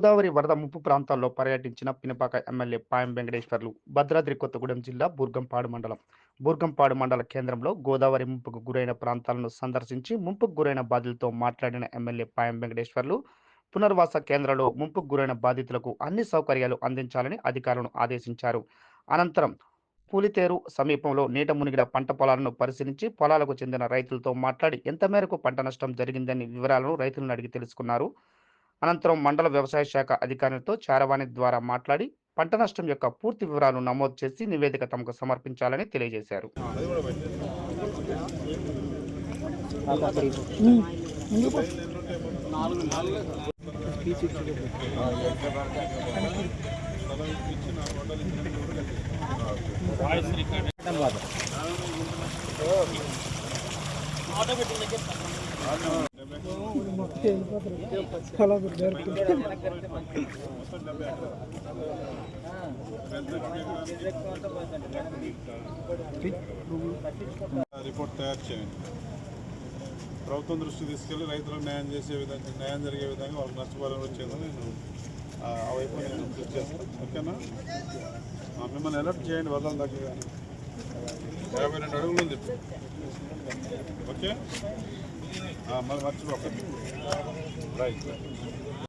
గోదావరి వరద ముప్పు ప్రాంతాల్లో పర్యటించిన పినపాక ఎమ్మెల్యే పాయం వెంకటేశ్వర్లు భద్రాద్రి కొత్తగూడెం జిల్లా బూర్గంపాడు మండలం. బూర్గంపాడు మండల కేంద్రంలో గోదావరి ముంపుకు గురైన ప్రాంతాలను సందర్శించి ముంపుకు గురైన బాధితులతో మాట్లాడిన ఎమ్మెల్యే పాయం వెంకటేశ్వర్లు పునర్వాస కేంద్రంలో ముంపుకు గురైన బాధితులకు అన్ని సౌకర్యాలు అందించాలని అధికారులను ఆదేశించారు. అనంతరం పూలితేరు సమీపంలో నీట మునిగిన పంట పొలాలను పరిశీలించి పొలాలకు చెందిన రైతులతో మాట్లాడి ఎంత మేరకు పంట నష్టం జరిగిందని వివరాలను రైతులను అడిగి తెలుసుకున్నారు. అనంతరం మండల వ్యవసాయ శాఖ అధికారులతో చారవాణి ద్వారా మాట్లాడి పంట నష్టం యొక్క పూర్తి వివరాలు నమోదు చేసి నివేదిక తమకు సమర్పించాలని తెలియజేశారు. రిపోర్ట్ తయారు చేయండి. ప్రభుత్వం దృష్టి తీసుకెళ్ళి రైతులకు న్యాయం చేసే విధంగా న్యాయం జరిగే విధంగా వాళ్ళకి నష్టపరిహారం వచ్చేందుకు నేను ఆ వైపు నేను కృషి చేస్తాను. ఓకేనా? మిమ్మల్ని అలర్ట్ చేయండి వదలం దగ్గర యాభై రెండు అడుగులు ఉంది. ఓకే? ఆ, మరి మర్చిపోకండి. రైట్